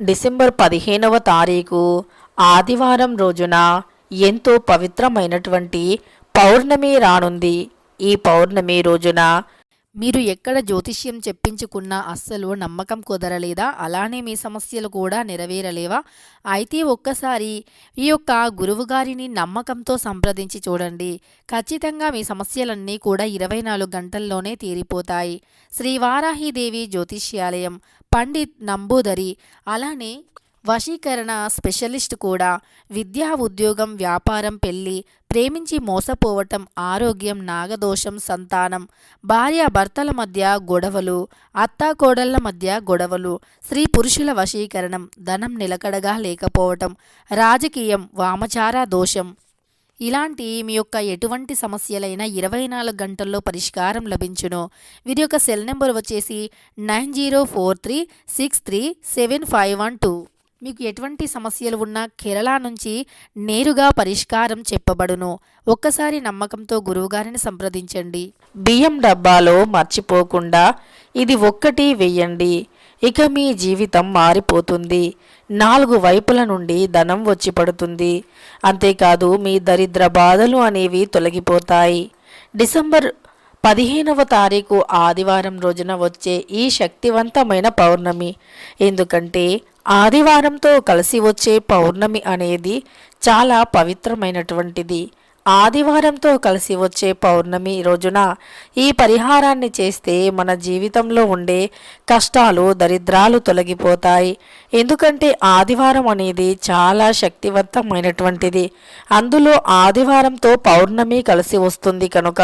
December పదిహేనవ తారీఖు ఆదివారం రోజున ఎంతో పవిత్రమైనటువంటి పౌర్ణమి రానుంది. ఈ పౌర్ణమి రోజున మీరు ఎక్కడ జ్యోతిష్యం చెప్పించుకున్నా అస్సలు నమ్మకం కుదరలేదా? అలానే మీ సమస్యలు కూడా నెరవేరలేవా? అయితే ఒక్కసారి ఈ యొక్క గురువుగారిని నమ్మకంతో సంప్రదించి చూడండి. ఖచ్చితంగా మీ సమస్యలన్నీ కూడా ఇరవై నాలుగు గంటల్లోనే తీరిపోతాయి. శ్రీ వారాహిదేవి జ్యోతిష్యాలయం పండిత్ నంబూదరి అలానే వశీకరణ స్పెషలిస్ట్ కూడా. విద్యా ఉద్యోగం వ్యాపారం పెళ్ళి ప్రేమించి మోసపోవటం ఆరోగ్యం నాగదోషం సంతానం భార్యాభర్తల మధ్య గొడవలు అత్తాకోడళ్ళ మధ్య గొడవలు స్త్రీ పురుషుల వశీకరణం ధనం నిలకడగా లేకపోవటం రాజకీయం వామచార దోషం ఇలాంటి మీ యొక్క ఎటువంటి సమస్యలైనా ఇరవై నాలుగు గంటల్లో పరిష్కారం లభించును. వీరి యొక్క సెల్ నెంబర్ వచ్చేసి nine zero four three six three seven five one two. మీకు ఎటువంటి సమస్యలు ఉన్నా కేరళ నుంచి నేరుగా పరిష్కారం చెప్పబడును. ఒక్కసారి నమ్మకంతో గురువుగారిని సంప్రదించండి. బియ్యం డబ్బాలో మర్చిపోకుండా ఇది ఒక్కటి వెయ్యండి ఇక మీ జీవితం మారిపోతుంది. నాలుగు వైపుల నుండి ధనం వచ్చి పడుతుంది. అంతేకాదు మీ దరిద్ర బాధలు అనేవి తొలగిపోతాయి. డిసెంబర్ పదిహేనవ తారీఖు ఆదివారం రోజున వచ్చే ఈ శక్తివంతమైన పౌర్ణమి. ఎందుకంటే ఆదివారంతో కలిసి వచ్చే పౌర్ణమి అనేది చాలా పవిత్రమైనటువంటిది. ఆదివారంతో కలిసి వచ్చే పౌర్ణమి రోజున ఈ పరిహారాన్ని చేస్తే మన జీవితంలో ఉండే కష్టాలు దరిద్రాలు తొలగిపోతాయి. ఎందుకంటే ఆదివారం అనేది చాలా శక్తివంతమైనటువంటిది. అందులో ఆదివారంతో పౌర్ణమి కలిసి వస్తుంది కనుక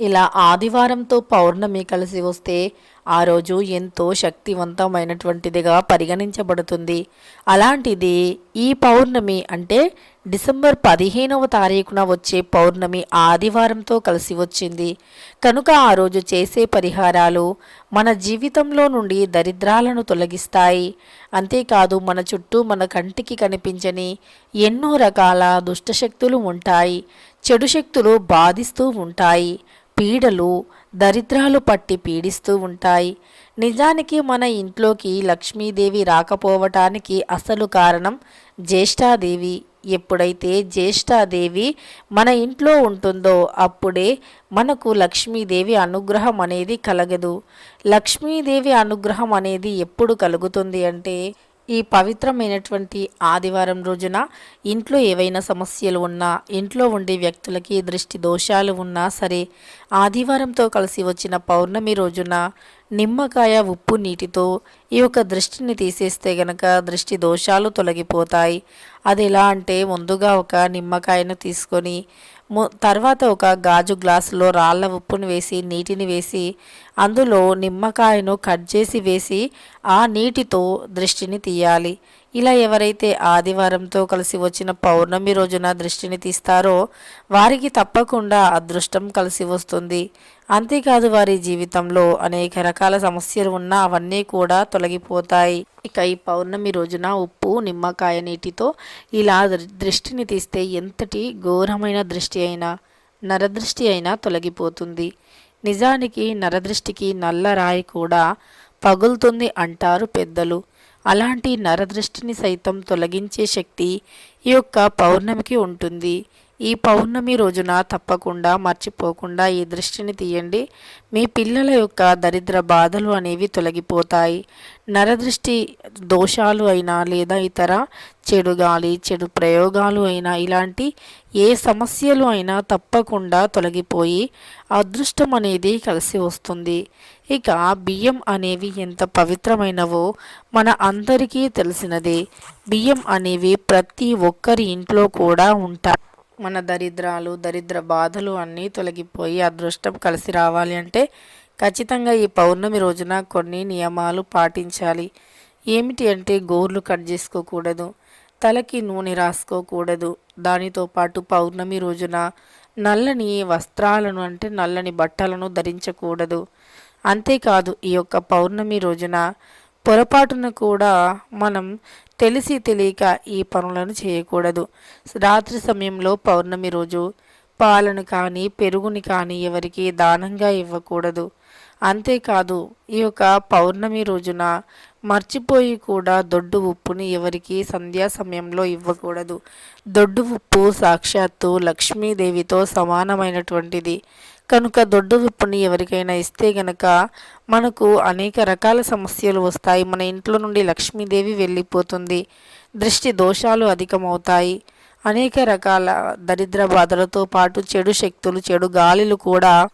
ఇలా ఆదివారంతో పౌర్ణమి కలిసి వస్తే ఆ రోజు ఎంతో శక్తివంతమైనటువంటిదిగా పరిగణించబడుతుంది. అలాంటిది ఈ పౌర్ణమి అంటే డిసెంబర్ పదిహేనవ తారీఖున వచ్చే పౌర్ణమి ఆదివారంతో కలిసి వచ్చింది. కనుక ఆ రోజు చేసే పరిహారాలు మన జీవితంలో నుండి దరిద్రాలను తొలగిస్తాయి. అంతేకాదు మన చుట్టూ మన కంటికి కనిపించని ఎన్నో రకాల దుష్టశక్తులు ఉంటాయి. చెడు శక్తులు బాధిస్తూ ఉంటాయి. పీడలు దరిద్రాలు పట్టి పీడిస్తూ ఉంటాయి. నిజానికి మన ఇంట్లోకి లక్ష్మీదేవి రాకపోవటానికి అసలు కారణం జ్యేష్ఠాదేవి. ఎప్పుడైతే జ్యేష్ఠాదేవి మన ఇంట్లో ఉంటుందో అప్పుడే మనకు లక్ష్మీదేవి అనుగ్రహం అనేది కలగదు. లక్ష్మీదేవి అనుగ్రహం అనేది ఎప్పుడు కలుగుతుంది అంటే ఈ పవిత్రమైనటువంటి ఆదివారం రోజున ఇంట్లో ఏవైనా సమస్యలు ఉన్నా ఇంట్లో ఉండే వ్యక్తులకి దృష్టి దోషాలు ఉన్నా సరే ఆదివారంతో కలిసి వచ్చిన పౌర్ణమి రోజున నిమ్మకాయ ఉప్పు నీటితో ఈ యొక్క దృష్టిని తీసేస్తే గనక దృష్టి దోషాలు తొలగిపోతాయి. అది ఎలా అంటే ముందుగా ఒక నిమ్మకాయను తీసుకొని తర్వాత ఒక గాజు గ్లాసులో రాళ్ళ ఉప్పును వేసి నీటిని వేసి అందులో నిమ్మకాయను కట్ చేసి వేసి ఆ నీటితో దృష్టిని తీయాలి. ఇలా ఎవరైతే ఆదివారంతో కలిసి వచ్చిన పౌర్ణమి రోజున దృష్టిని తీస్తారో వారికి తప్పకుండా అదృష్టం కలిసి వస్తుంది. అంతేకాదు వారి జీవితంలో అనేక రకాల సమస్యలు ఉన్నా అవన్నీ కూడా తొలగిపోతాయి. ఇక ఈ పౌర్ణమి రోజున ఉప్పు నిమ్మకాయ నీటితో ఇలా దృష్టిని తీస్తే ఎంతటి ఘోరమైన దృష్టి అయినా నరదృష్టి అయినా తొలగిపోతుంది. నిజానికి నరదృష్టికి నల్ల రాయి కూడా పగులుతుంది అంటారు పెద్దలు. అలాంటి నరదృష్టిని సైతం తొలగించే శక్తి ఈ యొక్క పౌర్ణమికి ఉంటుంది. ఈ పౌర్ణమి రోజున తప్పకుండా మర్చిపోకుండా ఈ దృష్టిని తీయండి. మీ పిల్లల యొక్క దరిద్ర బాధలు అనేవి తొలగిపోతాయి. నరదృష్టి దోషాలు అయినా లేదా ఇతర చెడు గాలి చెడు ప్రయోగాలు అయినా ఇలాంటి ఏ సమస్యలు అయినా తప్పకుండా తొలగిపోయి అదృష్టం అనేది కలిసి వస్తుంది. ఇక బియ్యం అనేవి ఎంత పవిత్రమైనవో మన అందరికీ తెలిసినదే. బియ్యం అనేవి ప్రతి ఒక్కరి ఇంట్లో కూడా ఉంటాయి. మన దరిద్రాలు దరిద్ర బాధలు అన్నీ తొలగిపోయి అదృష్టం కలిసి రావాలి అంటే ఖచ్చితంగా ఈ పౌర్ణమి రోజున కొన్ని నియమాలు పాటించాలి. ఏమిటి అంటే గోర్లు కట్ చేసుకోకూడదు తలకి నూనె రాసుకోకూడదు. దానితో పాటు పౌర్ణమి రోజున నల్లని వస్త్రాలను అంటే నల్లని బట్టలను ధరించకూడదు. అంతేకాదు ఈ యొక్క పౌర్ణమి రోజున పొరపాటున కూడా మనం తెలిసి తెలియక ఈ పనులను చేయకూడదు. రాత్రి సమయంలో పౌర్ణమి రోజు పాలను కానీ పెరుగుని కానీ ఎవరికి దానంగా ఇవ్వకూడదు. అంతేకాదు ఈ యొక్క పౌర్ణమి రోజున మర్చిపోయి కూడా దొడ్డు ఉప్పుని ఎవరికి సంధ్యా సమయంలో ఇవ్వకూడదు. దొడ్డు ఉప్పు సాక్షాత్తు లక్ష్మీదేవితో సమానమైనటువంటిది. కనుక దొడ్డు ఉప్పుని ఎవరికైనా ఇస్తే గనక మనకు అనేక రకాల సమస్యలు వస్తాయి. మన ఇంట్లో నుండి లక్ష్మీదేవి వెళ్ళిపోతుంది. దృష్టి దోషాలు అధికమవుతాయి. అనేక రకాల దరిద్ర బాధలతో పాటు చెడు శక్తులు చెడు గాలిలు కూడా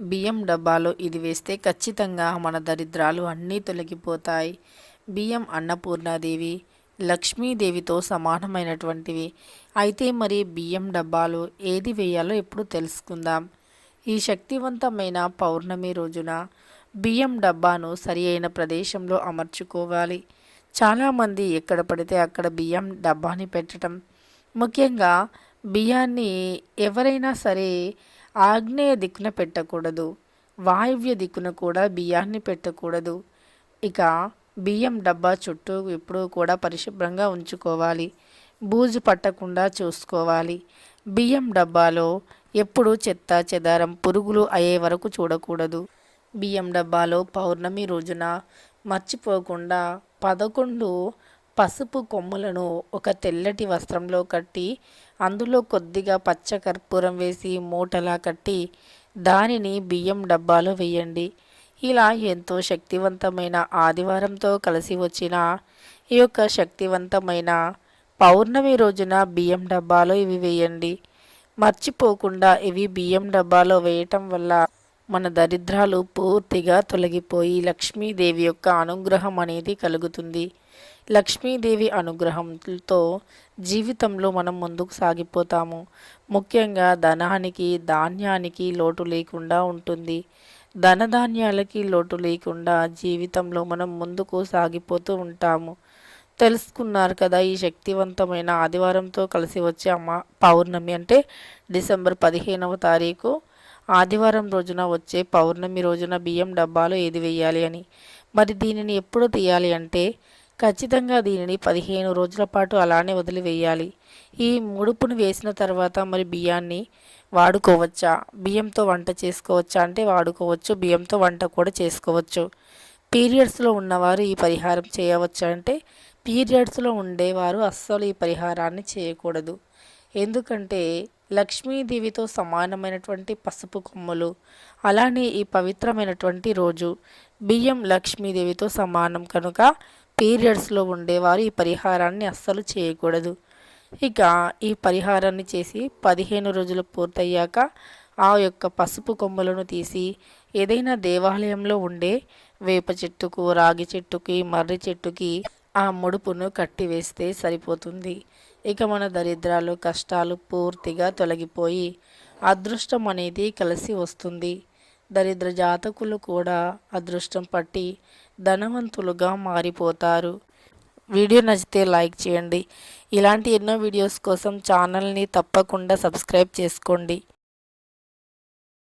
బియ్యం డబ్బాలో ఇది వేస్తే ఖచ్చితంగా మన దరిద్రాలు అన్నీ తొలగిపోతాయి. బియ్యం అన్నపూర్ణాదేవి లక్ష్మీదేవితో సమానమైనటువంటివి. అయితే మరి బియ్యం డబ్బాలు ఏది వేయాలో ఎప్పుడు తెలుసుకుందాం. ఈ శక్తివంతమైన పౌర్ణమి రోజున బియ్యం డబ్బాను సరి అయిన ప్రదేశంలో అమర్చుకోవాలి. చాలామంది ఎక్కడ పడితే అక్కడ బియ్యం డబ్బాని పెట్టడం. ముఖ్యంగా బియ్యాన్ని ఎవరైనా సరే ఆగ్నేయ దిక్కున పెట్టకూడదు. వాయువ్య దిక్కున కూడా బియ్యాన్ని పెట్టకూడదు. ఇక బియ్యం డబ్బా చుట్టూ ఎప్పుడూ కూడా పరిశుభ్రంగా ఉంచుకోవాలి. బూజు పట్టకుండా చూసుకోవాలి. బియ్యం డబ్బాలో ఎప్పుడు చెత్త చెదారం పురుగులు అయ్యే వరకు చూడకూడదు. బియ్యం డబ్బాలో పౌర్ణమి రోజున మర్చిపోకుండా పదకొండు పసుపు కొమ్ములను ఒక తెల్లటి వస్త్రంలో కట్టి అందులో కొద్దిగా పచ్చ కర్పూరం వేసి మూటలా కట్టి దానిని బియ్యం డబ్బాలో వేయండి. ఇలా ఎంతో శక్తివంతమైన ఆదివారంతో కలిసి వచ్చిన ఈ యొక్క శక్తివంతమైన పౌర్ణమి రోజున బియ్యం డబ్బాలో ఇవి వేయండి. మర్చిపోకుండా ఇవి బియ్యం డబ్బాలో వేయటం వల్ల మన దరిద్రాలు పూర్తిగా తొలగిపోయి లక్ష్మీదేవి యొక్క అనుగ్రహం అనేది కలుగుతుంది. లక్ష్మీదేవి అనుగ్రహంతో జీవితంలో మనం ముందుకు సాగిపోతాము. ముఖ్యంగా ధనానికి ధాన్యానికి లోటు లేకుండా ఉంటుంది. ధనధాన్యాలకి లోటు లేకుండా జీవితంలో మనం ముందుకు సాగిపోతూ ఉంటాము. తెలుసుకున్నారు కదా ఈ శక్తివంతమైన ఆదివారంతో కలిసి వచ్చే అమ్మ పౌర్ణమి అంటే డిసెంబర్ పదిహేనవ తారీఖు. ఆదివారం రోజున వచ్చే పౌర్ణమి రోజున బియ్యం డబ్బాలో ఏది వేయాలి అని. మరి దీనిని ఎప్పుడు తీయాలి అంటే ఖచ్చితంగా దీనిని పదిహేను రోజుల పాటు అలానే వదిలివేయాలి ఈ ముడుపును వేసిన తర్వాత మరి బియ్యాన్ని వాడుకోవచ్చా? బియ్యంతో వంట చేసుకోవచ్చా అంటే వాడుకోవచ్చు. బియ్యంతో వంట కూడా చేసుకోవచ్చు. పీరియడ్స్లో ఉన్నవారు ఈ పరిహారం చేయవచ్చు అంటే పీరియడ్స్లో ఉండేవారు అస్సలు ఈ పరిహారాన్ని చేయకూడదు. ఎందుకంటే లక్ష్మీదేవితో సమానమైనటువంటి పసుపు కొమ్మలు అలానే ఈ పవిత్రమైనటువంటి రోజు బియ్యం లక్ష్మీదేవితో సమానం కనుక పీరియడ్స్లో ఉండేవారు ఈ పరిహారాన్ని అస్సలు చేయకూడదు. ఇక ఈ పరిహారాన్ని చేసి పదిహేను రోజులు పూర్తయ్యాక ఆ యొక్క పసుపు కొమ్మలను తీసి ఏదైనా దేవాలయంలో ఉండే వేప చెట్టుకు రాగి చెట్టుకి మర్రి చెట్టుకి ఆ ముడుపును కట్టివేస్తే సరిపోతుంది. ఇక మన దరిద్రాలు కష్టాలు పూర్తిగా తొలగిపోయి అదృష్టం అనేది కలిసి వస్తుంది. దరిద్ర జాతకులు కూడా అదృష్టం పట్టి ధనవంతులుగా మారిపోతారు. వీడియో నచ్చితే లైక్ చేయండి. ఇలాంటి ఎన్నో వీడియోస్ కోసం ఛానల్ని తప్పకుండా సబ్స్క్రైబ్ చేసుకోండి.